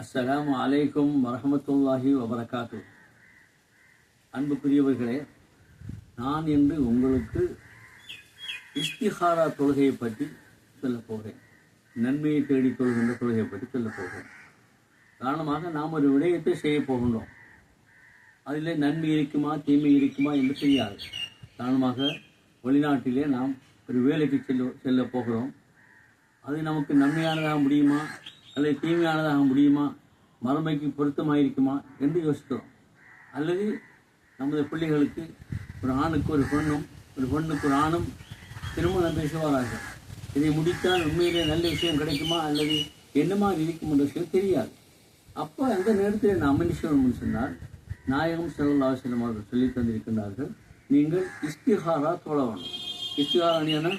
அஸ்ஸலாம் அலைக்கும் வரமத்துல்லாஹி வபரகாத்து அன்புக்குரியவர்களே நான் இன்று உங்களுக்கு இஸ்திஹாரா தொழுகையை பற்றி சொல்லப் போகிறேன். நன்மையை தேடி கொள்கின்ற தொழுகையை பற்றி சொல்லப் போகிறேன். காரணமாக நாம் ஒரு விடயத்தை செய்ய போகின்றோம். அதில் நன்மை இருக்குமா தீமை இருக்குமா என்று தெரியாது. காரணமாக வெளிநாட்டிலே நாம் ஒரு வேலைக்கு செல்ல செல்ல போகிறோம். அது நமக்கு நன்மையானதாக முடியுமா? அல்லது தீமையானதாக முடியுமா? மறுமைக்கு பொருத்தமாக இருக்குமா என்று யோசிக்கிறோம் அல்லது நமது பிள்ளைகளுக்கு ஒரு ஆணுக்கு ஒரு பெண்ணும் ஒரு பெண்ணுக்கு ஒரு ஆணும் திருமணம் பேசுவார்கள் இதை முடித்தால் உண்மையிலே நல்ல விஷயம் கிடைக்குமா? அல்லது என்ன மாதிரி இருக்கும் என்ற விஷயம் தெரியாது. அப்போ அந்த நேரத்தில் நான் என்ன சொன்னால் நாயகம் செல்லல்லா செல்லம் அவர்கள் சொல்லி தந்திருக்கின்றார்கள் நீங்கள் இஸ்திஹாரா தொழ வேணும் இஸ்திஹாரா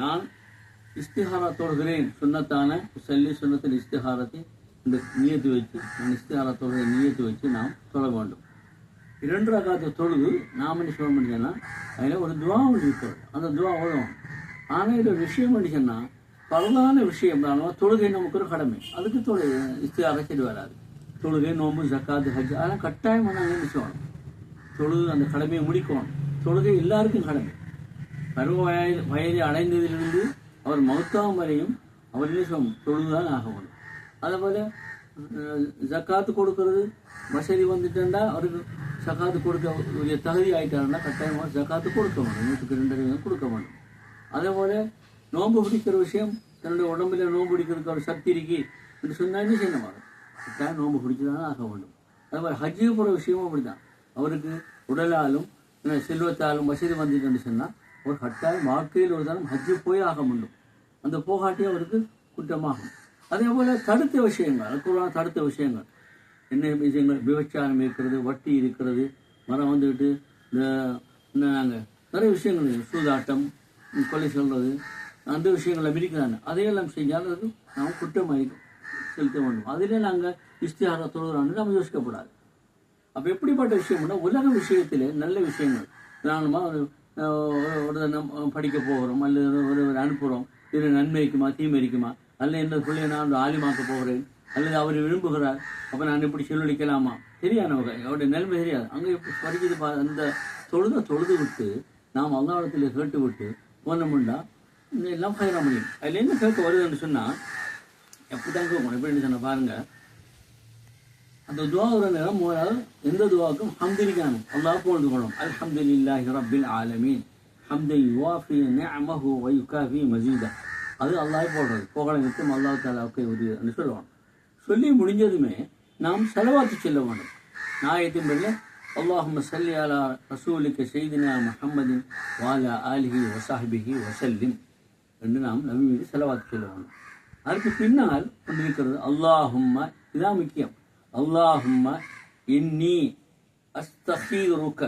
நான் இஸ்திஹாரா தொழுகிறேன் சுண்ணத்தான சொல்லி சுண்ணத்தின் இஸ்திஹாரத்தை இந்த நியத்து வச்சு நான் இஸ்திஹாரா தொழுகை நியத்து வச்சு நாம் தொழ வேண்டும். இரண்டு ரகாத்த தொழுது நாம் என்ன சொல்ல முடியும்னா அதில் ஒரு துவா ஒன்று இருக்கிறது அந்த துவா ஓடும் ஆனால் இதில் ஒரு விஷயம் பண்ணிச்சுன்னா பரவான விஷயம். தான் தொழுகை நமக்கு ஒரு கடமை. அதுக்கு தொழு இஸ்திஹாரா சரி வராது. தொழுகை நோம்பு ஜக்காத்து ஹஜ் அதெல்லாம் கட்டாயமாக நாங்கள் என்ன செய்யணும் தொழுது அந்த கடமையை முடிக்கணும். தொழுகை எல்லாருக்கும் கடமை. பருவ வயது வயதை அடைந்ததிலிருந்து அவர் மௌத்தாம் வரையும் அவர் நிமிஷம் தொழுதுதான் ஆக வேண்டும். அதேபோல் ஜக்காத்து கொடுக்கறது வசதி வந்துட்டேன்டா அவருக்கு ஜக்காத்து கொடுக்க உரிய தகுதி ஆயிட்டாருன்னா கட்டாயமாக ஜக்காத்து கொடுக்க வேண்டும். நூற்றுக்கு ரெண்டு வீதம் கொடுக்க வேண்டும். அதேபோல நோன்பு பிடிக்கிற விஷயம் தன்னுடைய உடம்புல நோன்பு பிடிக்கிறதுக்கு ஒரு சக்தி இருக்கு என்று சொன்னா என்ன செய்யணும் கட்டாயம் நோன்பு பிடிச்சுதான் ஆக வேண்டும். அதே மாதிரி ஹஜ்ஜு போகிற விஷயமும் அப்படிதான் அவருக்கு உடலாலும் செல்வத்தாலும் வசதி வந்துட்டு சொன்னால் ஒரு கட்டாயம் வாழ்க்கையில் ஒரு தானும் ஹஜ்ஜு போய் ஆக வேண்டும். அந்த போகாட்டி அவருக்கு குற்றமாகும் அதே போல தடுத்த விஷயங்கள் அதுக்குள்ள தடுத்த விஷயங்கள் என்ன விஷயங்கள் விபச்சாரம் இருக்கிறது வட்டி இருக்கிறது மரம் வந்துக்கிட்டு இந்த என்ன நாங்கள் நிறைய விஷயங்கள் சூதாட்டம் கொலை சொல்றது அந்த விஷயங்களை மிதிக்கிறாங்க அதையெல்லாம் செஞ்சால் அது நாம் குற்றமாக செலுத்த வேண்டும் அதிலே நாங்கள் இஸ்திஹார தொழுகிறான்னு நம்ம யோசிக்கப்படாது அப்போ எப்படிப்பட்ட விஷயம்னா உலக விஷயத்திலே நல்ல விஷயங்கள் உதாரணமாக ஒரு ஒரு- படிக்க போகிறோம் அல்லது ஒரு ஒரு அனுப்புகிறோம் இது நன்மைக்குமா தீமைக்குமா அல்ல என்ன பிள்ளைய நான் ஒரு ஆலிமாக்க போகிறேன் அல்லது அவர் விரும்புகிறார் அப்போ நான் இப்படி செலவழிக்கலாமா தெரியாது நமக்கு அவருடைய நிலைமை தெரியாது அங்கே படிக்கிறது பா அந்த தொழுத தொழுது விட்டு நாம் அல்லாவிடத்தில் கேட்டு விட்டு போனோம்னா எல்லாம் பயிர முடியும் அதில் என்ன கேட்க வருதுன்னு சொன்னால் எப்படி தான் கேட்கணும் எப்படின்னு சொன்ன பாருங்கள் அந்த துவா ஒரு நேரம் எந்த துவாவுக்கும் ஹம்திரிக்கானும் அல்லாஹ் போல்து கொள்ளும் அல்ஹம்துலில்லாஹி ரப்பில் ஆலமீன் ஹம்தை யுவாஃபி நிஅமஹு வ யுகாஃபி மஜீதா அது அல்லாஹ் போடுறது. புகழை நிறுத்தம் அல்லாஹ் தாலாவுக்கு உதவி சொல்லுவாங்க சொல்லி முடிஞ்சதுமே நாம் செலவாத்து செல்ல வேண்டும். நாயத்தின் பேரில் அல்லாஹும்ம சல்லி அலா ரசூலுக்கு செய்தினா முஹம்மதின் வாலா ஆலிஹி வசாஹிபிஹி வசல்லிம் என்று நாம் நபி மீது செலவாத்து செல்ல வேண்டும். அதுக்கு பின்னால் கொண்டிருக்கிறது அல்லாஹும்ம இதுதான் முக்கியம். அல்லாஹும்ம இன்னி அஸ்தஹீருக்க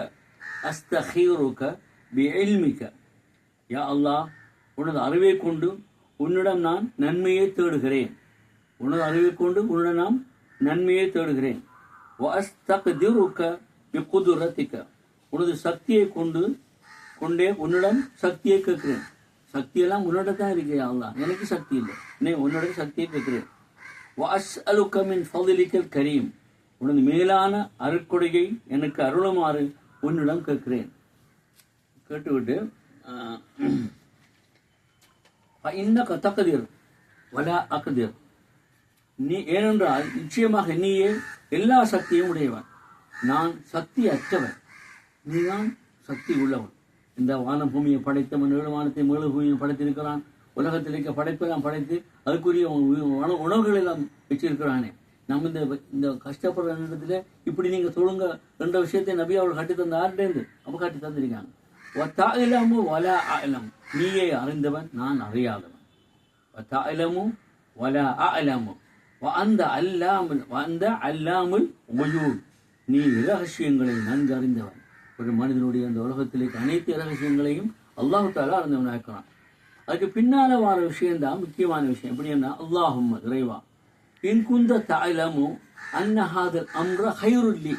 அஸ்தஹீருக்க பிஇல்மிக்க யா அல்லாஹ் உனது அறிவை கொண்டு உன்னிடம் நான் நன்மையை தேடுகிறேன். உனது அறிவை கொண்டு உன்னிடம் நான் நன்மையை தேடுகிறேன். வஅஸ்தக்திருக்க உனது சக்தியை கொண்டு கொண்டே உன்னிடம் சக்தியை கேட்கிறேன். சக்தியெல்லாம் உன்னிடம் தான் இருக்கு யா எனக்கு சக்தி இல்லை. நீ உன்னோட சக்தியை கேட்கிறேன். வஅஸ்அலுக மின் ஃபضலிக்கல் கரீம் உனது மேலான அருக்கொடையை எனக்கு அருளுமாறு உன்னிடம் கேட்கிறேன். கேட்டுவிட்டு ஆஹ், இன்னக தக்கதிர் வலா அக்கதிர் நீ ஏனென்றால் நிச்சயமாக நீயே எல்லா சக்தியும் உடையவன். நான் சக்தி அற்றவன் நீதான் சக்தி உள்ளவன். இந்த வானம் பூமியை படைத்தவன் ஏழு வானத்தை மேலு பூமியை படைத்திருக்கிறான் உலகத்தில் இருக்க படைப்பெல்லாம் படைத்து அதுக்குரிய உணவுகள் எல்லாம் வச்சிருக்கிறானே. நம்ம இந்த இந்த கஷ்டப்படுற நேரத்தில் இப்படி நீங்க சொல்லுங்க என்ற விஷயத்தை நபி அவர்கள் கட்டி தந்த ஆர்டேந்து அப்போ கட்டி தந்திருக்காங்க. ஒத்தாயிலமு ஒல அலமு நீயே அறிந்தவன் நான் அறியாதவன். ஒத்தாயிலமு ஒல அலமு அந்த அல்லாமல் அந்த அல்லாமல் ஒயூர் நீ ரகசியங்களை நன்கு அறிந்தவன். ஒரு மனிதனுடைய அந்த உலகத்திலே அனைத்து ரகசியங்களையும் அல்லாஹு தாலா அறிந்தவன் ஆக்கிறான் அதுக்கு பின்னால் வர விஷயம் தான் முக்கியமான விஷயம். எப்படின்னா அல்லாஹும் இறைவா. இன் குந்த தாயிலமு அன்னஹாதல் அம்ர ஹைருல்லி.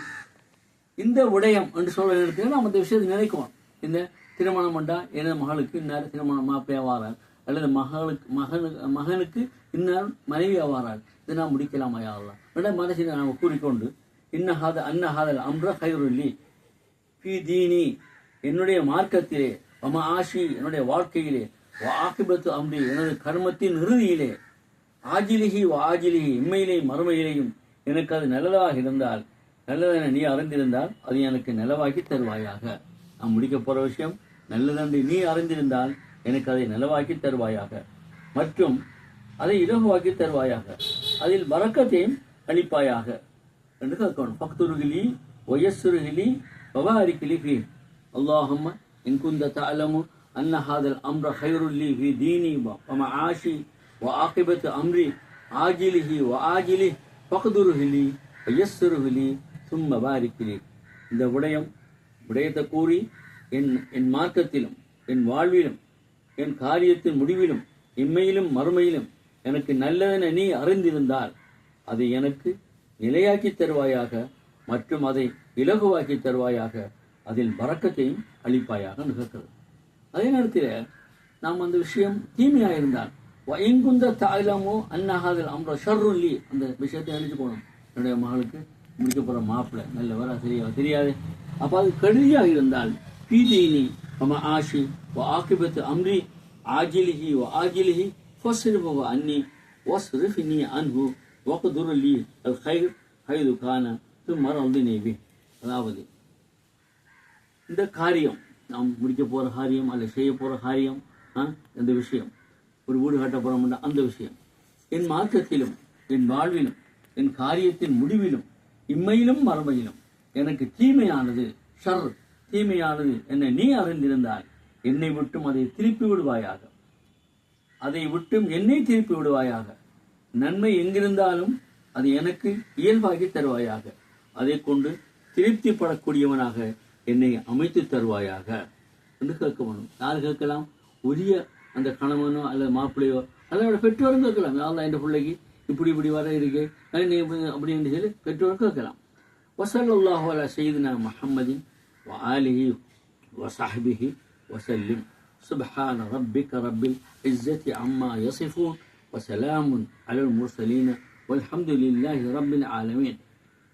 இந்த விடயம் என்று சொல்ல நேரத்தில் நாம் அந்த விஷயத்தை நினைக்கிறோம் இந்த திருமணம் பண்ணா எனது மகளுக்கு இன்னார் திருமணம் மாப்பிள்ளையா ஆவாரார் அல்லது மகளுக்கு மகனுக்கு மகனுக்கு இன்னார் மனைவி ஆவாரார் இதை நான் முடிக்கலாமா யா அல்லாஹ்? மனசில் நாம் கூறிக்கொண்டு இன்னஹாத அன்னஹாதல் அம்ர ஹைருல்லி பி தீனி. என்னுடைய மார்க்கத்திலே மம ஆஷி என்னுடைய வாழ்க்கையிலே ஆக்கிபத்து அம்பி எனது கர்மத்தின் இறுதியிலே ஆஜிலிஹி வ இம்மையிலேயும் மறுமையிலேயும் எனக்கு அது நல்லதாக இருந்தால் நல்லதென நீ அறிந்திருந்தால் அது எனக்கு நிலவாகி தருவாயாக. நான் முடிக்க போற விஷயம் நல்லதென்று நீ அறிந்திருந்தால் எனக்கு அதை நிலவாக்கி தருவாயாக மற்றும் அதை இலகுவாக்கி தருவாயாக அதில் வரக்கத்தையும் அளிப்பாயாக என்று கேட்கணும் பக்துருகிலி ஒயசுருகிலி வபாரிக்கிலி ஃபி اللهم إن كنت تعلم أن هذا الأمر خير لي في ديني ومعاشي وعاقبة أمري عاجله وآجله فاقدره لي ويسره لي ثم بارك لي இந்த விடயம் விடயத்தை கூறி என் என் மார்க்கத்திலும் என் வாழ்விலும் என் காரியத்தின் முடிவிலும் இம்மையிலும் மறுமையிலும் எனக்கு நல்லதென நீ அறிந்திருந்தால் அதை எனக்கு நிலையாக்கி தருவாயாக மற்றும் அதை இலகுவாக்கி தருவாயாக அதில் பறக்கத்தையும் அளிப்பாயாக நிகழ்கிறது. அதே நேரத்தில் நாம் அந்த விஷயம் தீமையாக இருந்தால் எங்குந்த தாயிலமோ அன்னஹாதில் அம்ர ஷர்ருல்லி அந்த விஷயத்தை அழிச்சு போகணும் என்னுடைய மகளுக்கு முடிக்க போகிற மாப்பிள்ளை. நல்ல வர சரியா தெரியாது. அப்போ அது கடுதியாக இருந்தால் பீதீனி மம ஆஷி ஓ ஆக்கிபத்து அம்ரி ஆஜிலிஹி ஓ ஆஜிலிஹி ஃபஸ்ரிஃபு அன்னி ஒஸ்ரிஃபினி அன்ஹு வக்துர் அல் ஹைர் ஹைது கான தும்ம ரல்தினி பி அதாவது இந்த காரியம் நாம் முடிக்க போற காரியம் அல்ல செய்ய போற காரியம் இந்த விஷயம். ஒரு வீடு கட்ட போறோம்னா அந்த விஷயம். என் மார்க்கத்திலும் என் வாழ்விலும் என் காரியத்தின் முடிவிலும் இம்மையிலும் மறுமையிலும். எனக்கு தீமையானது ஷர் தீமையானது என்னை நீ அறிந்திருந்தால் என்னை விட்டும் அதை திருப்பி விடுவாயாக. அதை விட்டும் என்னை திருப்பி விடுவாயாக. நன்மை எங்கிருந்தாலும் அது எனக்கு இயல்பாகி தருவாயாக. அதை கொண்டு திருப்திப்படக்கூடியவனாக என்னை அமைத்து தருவாயாக. என்று கேட்க வேணும். யார் கேட்கலாம்? உரிய அந்த கணவனோ அல்லது மாப்பிள்ளையோ அதோட பெற்றோரும் கேட்கலாம். யாரெல்லாம் என் பிள்ளைக்கு இப்படி இப்படி வர இருக்கு அது நீ இப்படி- அப்படின்னு சொல்லி பெற்றோரும் கேட்கலாம் وصلى الله على سيدنا محمد وآله وصحبه وسلم سبحان ربك رب العزة عما يصفون وسلام على المرسلين والحمد لله رب العالمين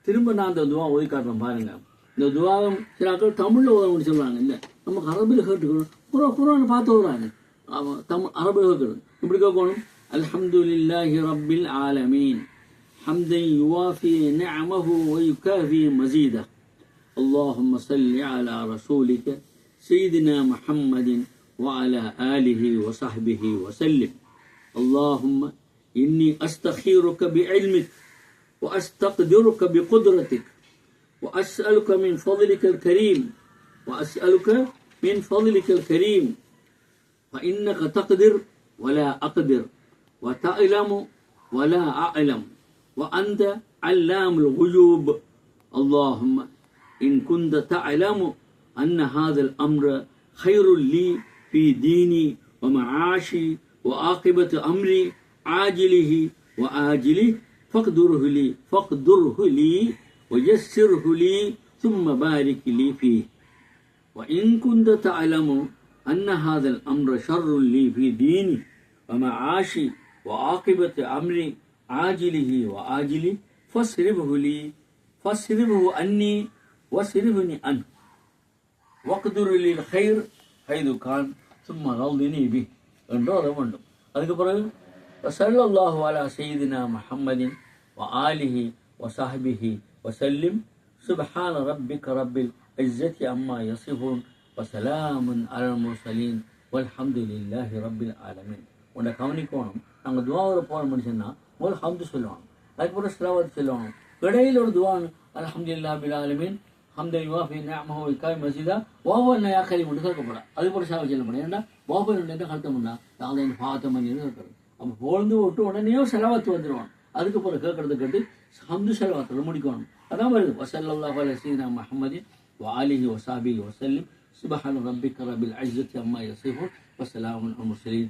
திரும்ப நான் அந்த துவா ஓதி காட்டுறேன் பாருங்க இந்த துவாவும் சில ஆட்கள் தமிழ்ல ஓதணும்னு சொல்றாங்க இல்ல நமக்கு அரபில் கேட்டுக்கணும் குரா குரான் பார்த்து ஓதுறாங்க அவன் தமிழ் அரபில் கேட்கணும் இப்படி கேட்கணும் الحمد لله رب العالمين. حمدا يوافي نعمه ويكافي مزيده. اللهم صل على رسولك سيدنا محمد وعلى آله وصحبه وسلم. اللهم إني أستخيرك بعلمك وأستقدرك بقدرتك وأسألك من فضلك الكريم وأسألك من فضلك الكريم. فإنك تقدر ولا أقدر. وتعلم ولا أعلم وأنت علام الغيوب. اللهم إن كنت تعلم أن هذا الأمر خير لي في ديني ومعاشي وعاقبة أمري عاجله وآجله فاقدره لي فاقدره لي ويسره لي ثم بارك لي فيه. وإن كنت تعلم أن هذا الأمر شر لي في ديني ومعاشي وعاقبة أمري عاجله وآجله فاصرفه لي فاصرفه عني واصرفني عنه واقدر لي الخير حيث كان ثم رضني به என்றோட வேண்டும் அதுக்கு பிறகு وصلى الله على سيدنا محمد وآله وصحبه وسلم سبحان ربك رب العزة عما يصفون وسلام على المرسلين والحمد لله رب العالمين உன்னை கவனிக்கணும் நாங்கள் துவாவில் போன மனுஷன்னா முதல் ஹம்து சொல்லுவாங்க அதுக்கப்புறம் ஸ்லவத் சொல்லுவாங்க இடையில் ஒரு துவா அலமது இல்லா பில் ஆலமீன். ஹம்த யுவாஃபி நாமஹோல் காய் மசிதா. ஓவர் நயா கறி கொண்டு கேட்கப்படாது அது போல சாவி சொல்ல முடியும் ஏன்னா ஓபர் என்ன கருத்தம்னா நாங்கள் என் பார்த்த மஞ்சள் இருக்கிறது அப்போ பொழுது விட்டு உடனேயும் செலவாத்து வந்துடுவான் அதுக்கப்புறம் கேட்கறது கேட்டு ஹம்து செலவாத்தில் முடிக்கணும். அதான் வருது. வசல்லா வலசீனா மஹமதி வாலிஹி வசாபி வசல்லிம் சுபஹான் ரப்பிக் ரபில் அஜத் அம்மா யசிஃபுன் வசலாம் முஸ்லீம்